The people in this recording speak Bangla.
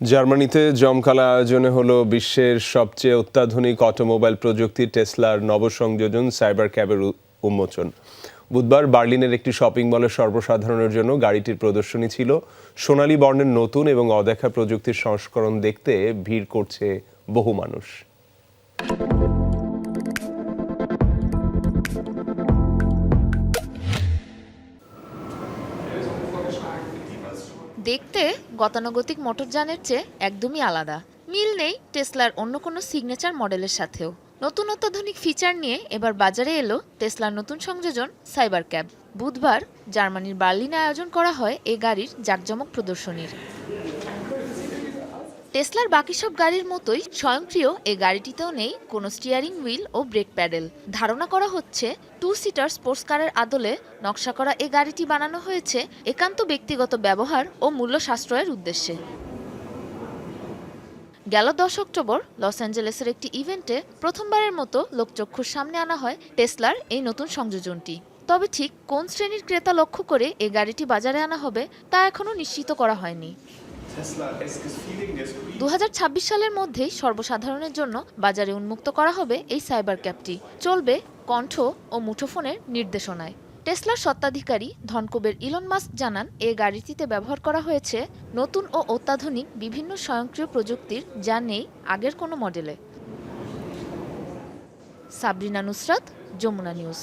জার্মানিতে জমকালা আয়োজনে হলো বিশ্বের সবচেয়ে অত্যাধুনিক অটোমোবাইল প্রযুক্তি, টেসলার নবসংযোজন, সাইবার ক্যাবের উন্মোচন। বুধবার বার্লিনের একটি শপিং মলের সর্বসাধারণের জন্য গাড়িটির প্রদর্শনী ছিল। সোনালী বর্ণের নতুন এবং অদেখা প্রযুক্তির সংস্করণ দেখতে ভিড় করছে বহু মানুষ। দেখতে গতানুগতিক মোটরযানের চেয়ে একদমই আলাদা। মিল নেই টেসলার অন্য কোনো সিগনেচার মডেলের সাথেও। নতুন অত্যাধুনিক ফিচার নিয়ে এবার বাজারে এলো টেসলার নতুন সংযোজন সাইবার ক্যাব বুধবার জার্মানির বার্লিনে আয়োজন করা হয় এ গাড়ির জাঁকজমক প্রদর্শনীর। টেসলার বাকি সব গাড়ির মতোই স্বয়ংক্রিয় এই গাড়িটিতেও নেই কোনো স্টিয়ারিং হুইল ও ব্রেক প্যাডেল ধারণা করা হচ্ছে টু সিটার স্পোর্টস কারের আদলে নকশা করা এই গাড়িটি বানানো হয়েছে একান্ত ব্যক্তিগত ব্যবহার ও মূল্য সাশ্রয়ের উদ্দেশ্যে। গেল দশ অক্টোবর লস অ্যাঞ্জেলেসের একটি ইভেন্টে প্রথমবারের মতো লোকচক্ষুর সামনে আনা হয় টেসলার এই নতুন সংযোজনটি। তবে ঠিক কোন শ্রেণির ক্রেতা লক্ষ্য করে এই গাড়িটি বাজারে আনা হবে তা এখনও নিশ্চিত করা হয়নি। দু হাজার ছাব্বিশ সালের মধ্যেই সর্বসাধারণের জন্য বাজারে উন্মুক্ত করা হবে এই সাইবার ক্যাবটি। চলবে কণ্ঠ ও মুঠোফোনের নির্দেশনায়। টেসলার সত্ত্বাধিকারী ধনকুবের ইলন মাস্ক জানান এই গাড়িটিতে ব্যবহার করা হয়েছে নতুন ও অত্যাধুনিক বিভিন্ন স্বয়ংক্রিয় প্রযুক্তির, যা নেই আগের কোনো মডেলে। সাবরিনা নুসরাত, যমুনা নিউজ।